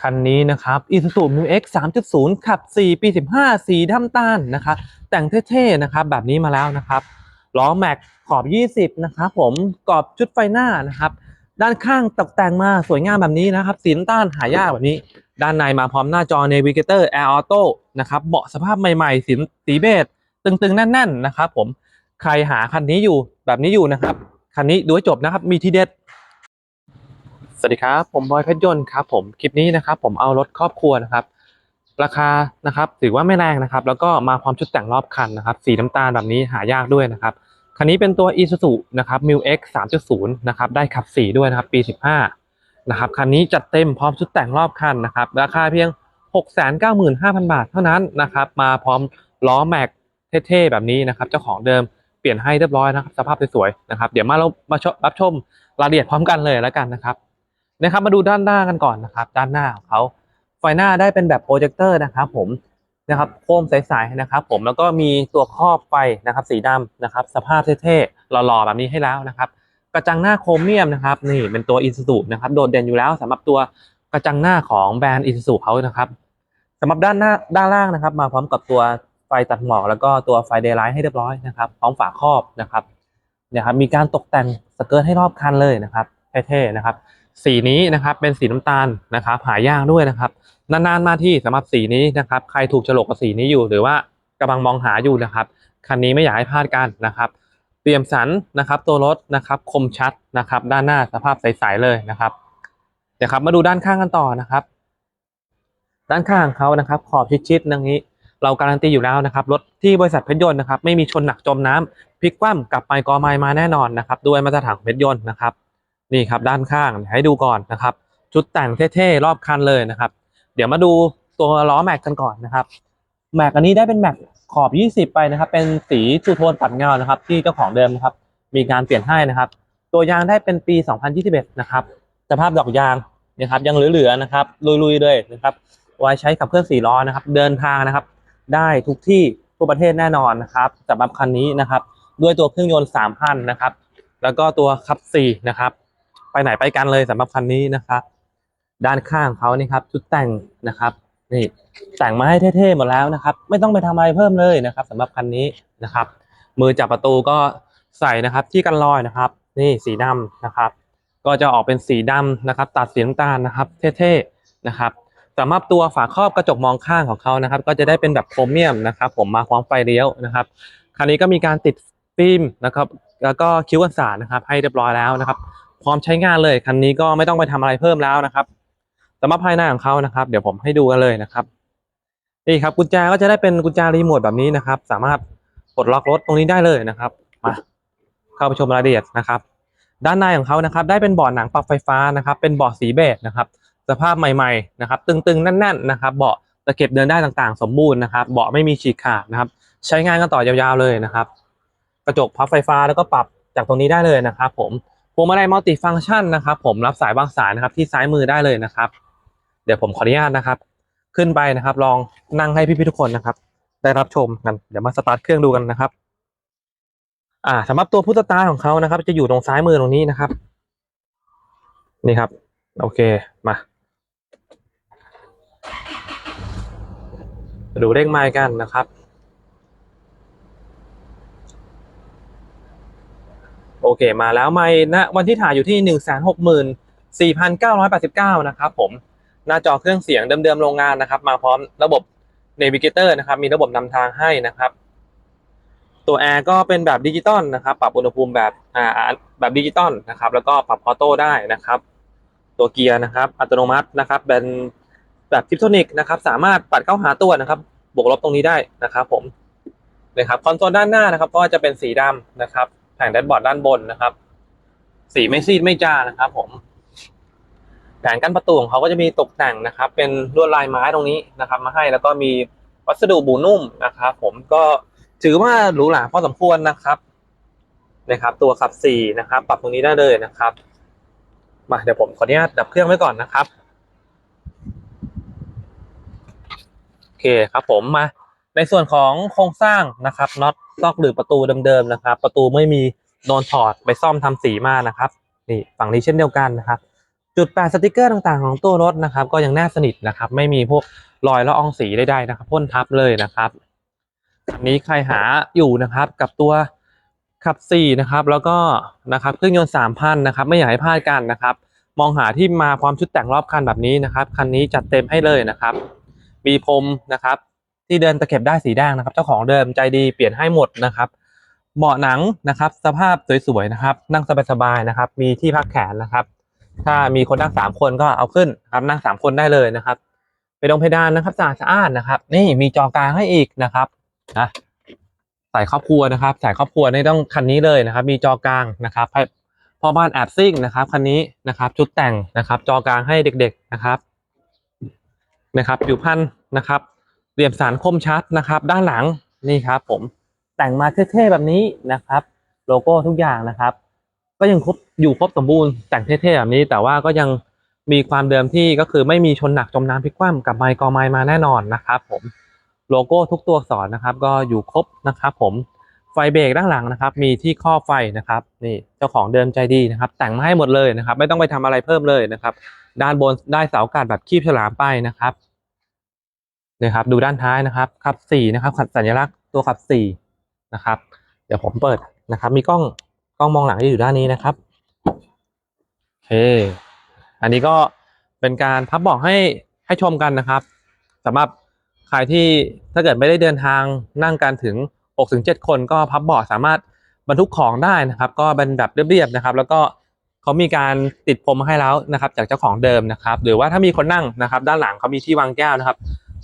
คันนี้นะครับ Isuzu Mu X 3.0 ขับ 4 ปี 15 สีดำตาลนะครับ แต่งเท่ๆนะครับ แบบนี้มาแล้วนะครับ ล้อแม็กขอบ 20 นะครับผม กรอบชุดไฟหน้านะครับ ด้านข้างตกแต่งมาสวยงามแบบนี้นะครับ สีน้ำตาลหายากแบบนี้ ด้านในมาพร้อมหน้าจอ Navigator Air Auto นะครับ เบาะสภาพใหม่ๆ สีสีเบจตึงๆ แน่น ๆ นะครับผม ใครหาคันนี้อยู่แบบนี้อยู่นะครับ คันนี้ดูให้จบนะครับ มีทีเด็ด สวัสดีครับ ผมบอยเพชรยนต์ครับผมคลิปนี้นะครับ ผมเอารถครอบครัวนะครับ ราคานะครับถือว่าไม่แรงนะครับ แล้วก็มาพร้อมชุดแต่งรอบคันนะครับ สีน้ำตาลแบบนี้หายากด้วยนะครับคันนี้เป็นตัว Isuzu นะครับ Mu X 3.0 นะครับได้ขับ4ด้วยนะครับ ปี 15 นะครับคันนี้จัดเต็มพร้อมชุดแต่งรอบคันนะครับ ราคาเพียง 695,000 บาทเท่านั้นนะครับ มาพร้อมล้อแม็กเท่ๆแบบนี้นะครับ เจ้าของเดิมเปลี่ยนให้เรียบร้อยนะครับ สภาพสวยๆนะครับ เดี๋ยวมาเรามาชมรับชมรายละเอียดพร้อมกันเลยแล้วกันนะครับ นะครับ มาดูด้านหน้ากันก่อนนะครับ ด้านหน้าของเขาไฟหน้าได้เป็นแบบโปรเจคเตอร์นะครับผมนะครับโคมใสๆนะครับ ผมแล้วก็มีตัวครอบไฟนะครับ สีดำนะครับ สภาพเท่ๆหล่อๆแบบนี้ให้แล้วนะครับ กระจังหน้าโครเมียมนะครับ นี่เป็นตัวอิ s u z u นะครับโดดเด่นอยู่แล้วสำหรับตัวกระจังหน้าของแบรนด์อิ s u z u เขานะครับสำหรับด้านหน้าด้านล่างนะครับ มาพร้อมกับตัวไฟตัดหมอกแล้วก็ตัวไฟเดย์ไลท์ให้เรียบร้อยนะครับพร้อมฝาครอบนะครับเนี่ยครับมีการตกแต่งสเกิร์ตให้รอบคันเลยนะครับเท่ๆนะครับ สีนี้นะครับเป็นสีน้ำตาลนะครับหายากด้วยนะครับนานๆมาที่สำหรับสีนี้นะครับ ใครถูกฉลกกับสีนี้อยู่ หรือว่ากำลังมองหาอยู่นะครับคันนี้ไม่อยากให้พลาดกันนะครับเตรียมสันนะครับตัวรถนะครับคมชัดนะครับ ด้านหน้าสภาพใสๆเลยนะครับเดี๋ยวครับมาดูด้านข้างกันต่อนะครับ ด้านข้างเขานะครับ ขอบชิดๆอย่างนี้เราการันตีอยู่แล้วนะครับรถที่บริษัทเพชรยนต์นะครับไม่มีชนหนักจมน้ำพลิกคว่ำกลับไปกอไม้มาแน่นอนนะครับด้วยมาตรฐานของเพชรยนต์นะครับ นี่ครับด้านข้างให้ดูก่อนนะครับ ชุดแต่งเท่ๆรอบคันเลยนะครับ เดี๋ยวมาดูตัวล้อแม็กกันก่อนนะครับแม็กอันนี้ได้เป็นแม็กขอบ 20 ไปนะครับ เป็นสีทูโทนปัดเงานะครับ ที่เจ้าของเดิมนะครับ มีการเปลี่ยนให้นะครับ ตัวยางได้เป็นปี 2021 นะครับสภาพดอกยางนะครับ ยังเหลือๆนะครับ ลุยๆเลยนะครับไว้ใช้ขับเคลื่อนสี่ล้อนะครับ เดินทางนะครับ ได้ทุกที่ทั่วประเทศแน่นอนนะครับสำหรับคันนี้นะครับ ด้วยตัวเครื่องยนต์ 3,000 นะครับ แล้วก็ตัวขับ4นะครับ ไปไหนไปกันเลยสำหรับคันนี้นะครับ ด้านข้างเขานี่ครับชุดแต่งนะครับนี่แต่งมาให้เท่ๆหมดแล้วนะครับ ไม่ต้องไปทำอะไรเพิ่มเลยนะครับสำหรับคันนี้นะครับ มือจับประตูก็ใส่นะครับที่กันรอยนะครับ นี่สีดำนะครับ ก็จะออกเป็นสีดำนะครับ ตัดสีน้ำตาลนะครับ เท่ๆนะครับสำหรับตัวฝาครอบกระจกมองข้างของเขานะครับ ก็จะได้เป็นแบบโครเมียมนะครับ ผมมาพร้อมไฟเลี้ยวนะครับคันนี้ก็มีการติดฟิล์มนะครับ แล้วก็คิ้วกันสาดนะครับ ให้เรียบร้อยแล้วนะครับ พร้อมใช้งานเลยคันนี้ก็ไม่ต้องไปทำอะไรเพิ่มแล้วนะครับสำหรับภายในของเขานะครับ เดี๋ยวผมให้ดูกันเลยนะครับนี่ครับกุญแจก็จะได้เป็นกุญแจรีโมทแบบนี้นะครับ สามารถปลดล็อกรถตรงนี้ได้เลยนะครับมาเข้าไปชมรายละเอียดนะครับ ด้านในของเขานะครับ ได้เป็นเบาะหนังปรับไฟฟ้านะครับ เป็นเบาะสีเบจนะครับ สภาพใหม่ๆนะครับ ตึงๆแน่น ๆ นะครับ เบาะตะเข็บเดินได้ต่างๆ สมบูรณ์นะครับ เบาะไม่มีฉีกขาดนะครับ ใช้งานกันต่อยาวๆเลยนะครับ กระจกพับไฟฟ้าแล้วก็ปรับจากตรงนี้ได้เลยนะครับ ผม วงมาลัยมัลติฟังก์ชันนะครับ ผมรับสายวางสายนะครับที่ซ้ายมือได้เลยนะครับ เดี๋ยวผมขออนุญาตนะครับ ขึ้นไปนะครับ ลองนั่งให้พี่ๆทุกคนนะครับ ได้รับชมกันเดี๋ยวมาสตาร์ทเครื่องดูกันนะครับ อ่าสำหรับตัวพุทธตาของเขานะครับ จะอยู่ตรงซ้ายมือตรงนี้นะครับ นี่ครับ โอเคมา ดูเลขไมล์กันนะครับ โอ เคมาแล้วไม่นะวันที่ถ่ายอยู่ที่หนึ่งแสนหกหมื่นสี่พันเก้าร้อยแปดสิบเก้านะครับผมหน้าจอเครื่องเสียงเดิมๆโรงงานนะครับ มาพร้อมระบบ Navigator นะครับ มีระบบนำทางให้นะครับ ตัวแอร์ก็เป็นแบบดิจิตอลนะครับ ปรับอุณหภูมิแบบอ่าแบบดิจิตอลนะครับ แล้วก็ปรับออโต้ได้นะครับ ตัวเกียร์นะครับ อัตโนมัตินะครับ เป็นแบบทิปโทนิกนะครับ สามารถปัดเข้าหาตัวนะครับ บวกลบตรงนี้ได้นะครับ ผมนะครับคอนโซลด้านหน้านะครับ ก็จะเป็นสีดำนะครับ แผงแดชบอร์ดด้านบนนะครับ สีไม่ซีดไม่จ้านะครับผมแผงกั้นประตูของเขาก็จะมีตกแต่งนะครับ เป็นลวดลายไม้ตรงนี้นะครับ มาให้แล้วก็มีวัสดุบูนุ่มนะครับ ผมก็ถือว่าหรูหราพอสมควรนะครับนะครับ ตัวขับสี่นะครับ ปรับตรงนี้ได้เลยนะครับ มาเดี๋ยวผมขออนุญาตดับเครื่องไว้ก่อนนะครับโอเคครับผมมา ในส่วนของโครงสร้างนะครับน็อตซอกหรือประตูเดิมๆนะครับ ประตูไม่มีโดนถอดไปซ่อมทำสีมานะครับนี่ฝั่งนี้เช่นเดียวกันนะครับ จุดแปะสติกเกอร์ต่างๆ ของตัวรถนะครับ ก็ยังแน่สนิทนะครับ ไม่มีพวกรอยละอองสีใดๆนะครับพ่นทับเลยนะครับอันนี้ใครหาอยู่นะครับกับตัวขับ4นะครับแล้วก็นะครับเครื่องยนต์3,000นะครับไม่อยากให้พลาดกันนะครับ มองหาที่มาพร้อมชุดแต่งรอบคันแบบนี้นะครับ คันนี้จัดเต็มให้เลยนะครับ มีพรมนะครับ ที่เดินตะเข็บได้สีแดงนะครับ เจ้าของเดิมใจดีเปลี่ยนให้หมดนะครับเบาะหนังนะครับ สภาพสวยๆนะครับ นั่งสบายๆนะครับ มีที่พักแขนนะครับ ถ้ามีคนนั่งสามคนก็เอาขึ้นครับนั่งสามคนได้เลยนะครับไปดงเพดานนะครับสะอาดสะอานนะครับ นี่มีจอกลางให้อีกนะครับนะใส่ครอบครัวนะครับใส่ครอบครัวนี่ต้องคันนี้เลยนะครับ มีจอกลางนะครับพ่อบ้านแอบซิ่งนะครับคันนี้นะครับชุดแต่งนะครับ จอกลางให้เด็ก ๆนะครับนะครับอยู่พันนะครับ เหลี่ยมสารคมชัดนะครับ ด้านหลังนี่ครับ ผมแต่งมาเท่ๆแบบนี้นะครับ โลโก้ทุกอย่างนะครับ ก็ยังครบอยู่ครบสมบูรณ์แต่งเท่ๆแบบนี้ แต่ว่าก็ยังมีความเดิมที่ก็คือไม่มีชนหนักจมน้ำพลิกคว่ำกับไมค์กอไมค์มาแน่นอนนะครับ ผมโลโก้ทุกตัวอักษรนะครับ ก็อยู่ครบนะครับ ผมไฟเบรกด้านหลังนะครับ มีที่ครอไฟนะครับ นี่เจ้าของเดิมใจดีนะครับ แต่งมาให้หมดเลยนะครับ ไม่ต้องไปทำอะไรเพิ่มเลยนะครับ ด้านบนได้เสาอากาศแบบคีบฉลามไปนะครับ นี่ครับ ดูด้านท้ายนะครับขับสี่นะครับขับสัญลักษณ์ตัวขับสี่นะครับ เดี๋ยวผมเปิดนะครับ มีกล้องกล้องมองหลังที่อยู่ด้านนี้นะครับโอเคอันนี้ก็เป็นการพับเบอกให้ให้ชมกันนะครับสำหรับใครที่ถ้าเกิดไม่ได้เดินทางนั่งกันถึง6ถึง7คนก็พับเบาะสามารถบรรทุกของได้นะครับ ก็เป็นแบบเรียบๆนะครับ แล้วก็เขามีการติดพรมให้แล้วนะครับ จากเจ้าของเดิมนะครับ หรือว่าถ้ามีคนนั่งนะครับ ด้านหลังเขามีที่วางแก้วนะครับ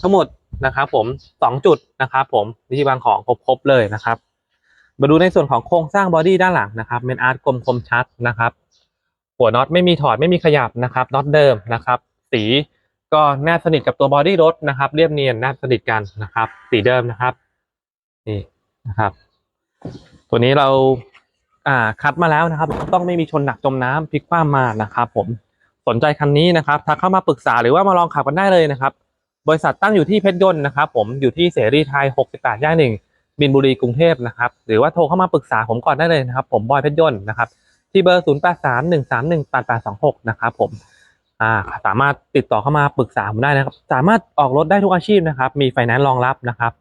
ทั้งหมดนะครับผมสองจุดนะครับผมมีที่วางของครบๆเลยนะครับ มาดูในส่วนของโครงสร้างบอดี้ด้านหลังนะครับเป็นอาร์ตกลมคมชัดนะครับ หัวน็อตไม่มีถอดไม่มีขยับนะครับน็อตเดิมนะครับ สีก็แนบสนิทกับตัวบอดี้รถนะครับ เรียบเนียนแนบสนิทกันนะครับ สีเดิมนะครับนี่นะครับ ตัวนี้เราอ่าคัดมาแล้วนะครับ ต้องไม่มีชนหนักจมน้ำพลิกคว่ำมานะครับ ผมสนใจคันนี้นะครับทักเข้ามาปรึกษาหรือว่ามาลองขับกันได้เลยนะครับ บริษัทตั้งอยู่ที่เพชรยนต์นะครับผมอยู่ที่เสรีไทย 68 ย่านหนึ่งบินบุรีกรุงเทพนะครับ หรือว่าโทรเข้ามาปรึกษาผมก่อนได้เลยนะครับ ผมบอยเพชรยนต์นะครับ ที่เบอร์ 0 8 3 1 3 1 8 8 2 6 นะครับผมอ่าสามารถติดต่อเข้ามาปรึกษาผมได้นะครับ สามารถออกรถได้ทุกอาชีพนะครับ มีไฟแนนซ์รองรับนะครับ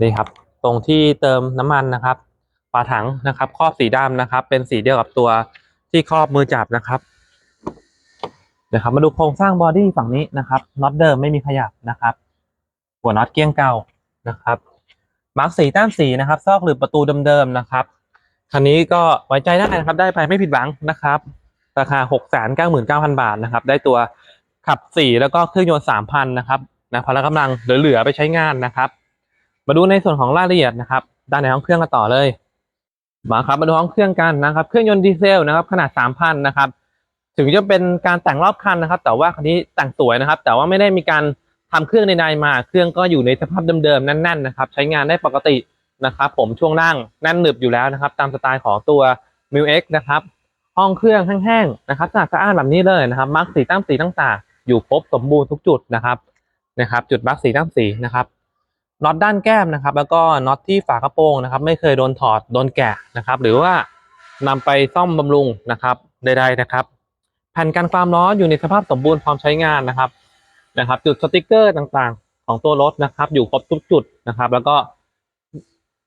นี่ครับ ตรงที่เติมน้ำมันนะครับฝาถังนะครับ ครอบสีดำนะครับ เป็นสีเดียวกับตัวที่ครอบมือจับนะครับ นะครับมาดูโครงสร้างบอดี้ฝั่งนี้นะครับน็อตเดิมไม่มีขยับนะครับหัวน็อตเกี้ยงเก่านะครับมาร์กสีแต้มสีนะครับ ซอกหรือประตูเดิมๆนะครับคันนี้ก็ไว้ใจได้นะครับ ได้ไปไม่ผิดหวังนะครับ ราคา 6 9 9 0 0 0 บาทนะครับ ได้ตัวขับ 4 แล้วก็เครื่องยนต์ 3,000 นะครับนะพละกำลังเหลือๆไปใช้งานนะครับ มาดูในส่วนของรายละเอียดนะครับ ด้านในห้องเครื่องกันต่อเลย มาครับมาดูห้องเครื่องกันนะครับ เครื่องยนต์ดีเซลนะครับ ขนาด 3,000 นะครับ ถึงจะเป็นการแต่งรอบคันนะครับ แต่ว่าคันนี้แต่งสวยนะครับ แต่ว่าไม่ได้มีการทำเครื่องใดๆมา เครื่องก็อยู่ในสภาพเดิมๆแน่นๆนะครับ ใช้งานได้ปกตินะครับ ผมช่วงล่างแน่นหนึบอยู่แล้วนะครับ ตามสไตล์ของตัว m ิ l X นะครับ ห้องเครื่องแห้งๆนะครับสะอาดสะอานแบบนี้เลยนะครับมาร์กสีตั้งสีต่างๆ อยู่ครบสมบูรณ์ทุกจุดนะครับนะครับ จุดมาร์กสีตั้งสีนะครับน็อตด้านแก้มนะครับ แล้วก็น็อตที่ฝากระโปรงนะครับ ไม่เคยโดนถอดโดนแกะนะครับ หรือว่านำไปซ่อมบำรุงนะครับใดๆนะครับ แผ่นกันความร้อนอยู่ในสภาพสมบูรณ์พร้อมใช้งานนะครับนะครับ จุดสติกเกอร์ต่างๆ ของตัวรถนะครับ อยู่ครบทุกจุดนะครับ แล้วก็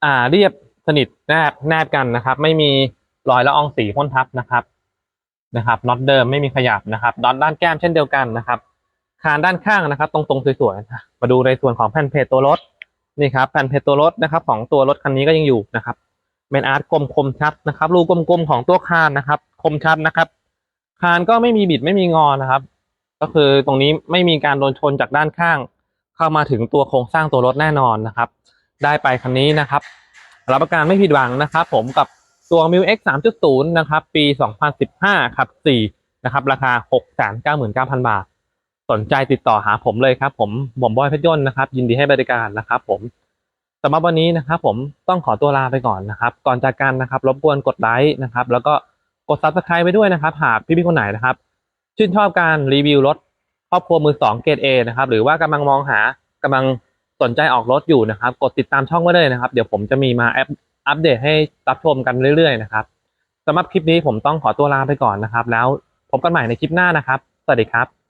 อ่าเรียบสนิทแนบแนบกันนะครับ ไม่มีรอยละอองสีพ่นทับนะครับนะครับน็อตเดิมไม่มีขยับนะครับน็อตด้านแก้มเช่นเดียวกันนะครับ คานด้านข้างนะครับ ตรงๆสวยๆมาดูในส่วนของแผ่นเพจตัวรถนี่ครับแผ่นเพจตัวรถนะครับ ของตัวรถคันนี้ก็ยังอยู่นะครับเป็นอาร์ตกลมคมชัดนะครับรูกลมๆของตัวคานนะครับ คมชัดนะครับ คานก็ไม่มีบิดไม่มีงอนะครับ ก็คือตรงนี้ไม่มีการโดนชนจากด้านข้าง เข้ามาถึงตัวโครงสร้างตัวรถแน่นอนนะครับ ได้ไปคันนี้นะครับ รับประกันไม่ผิดหวังนะครับ ผมกับตัว m ิ X 3.0 นะครับ ปี 2015 ครับ4นะครับ ราคา 699,000 บาท สนใจติดต่อหาผมเลยครับ ผมผมบอยเพชรยนต์นะครับ ยินดีให้บริการนะครับ ผมสำหรับวันนี้นะครับ ผมต้องขอตัวลาไปก่อนนะครับ ก่อนจากกันนะครับ รบกวนกดไลค์นะครับ แล้วก็ กด Subscribe ไปด้วยนะครับ หากพี่ๆคนไหนนะครับ ชื่นชอบการรีวิวรถครอบครัวมือสองเกรด A นะครับ หรือว่ากำลังมองหากำลังสนใจออกรถอยู่นะครับ กดติดตามช่องไว้เลยนะครับ เดี๋ยวผมจะมีมาแอปอัปเดตให้รับชมกันเรื่อยๆนะครับสำหรับคลิปนี้ผมต้องขอตัวลาไปก่อนนะครับ แล้วพบกันใหม่ในคลิปหน้านะครับ สวัสดีครับ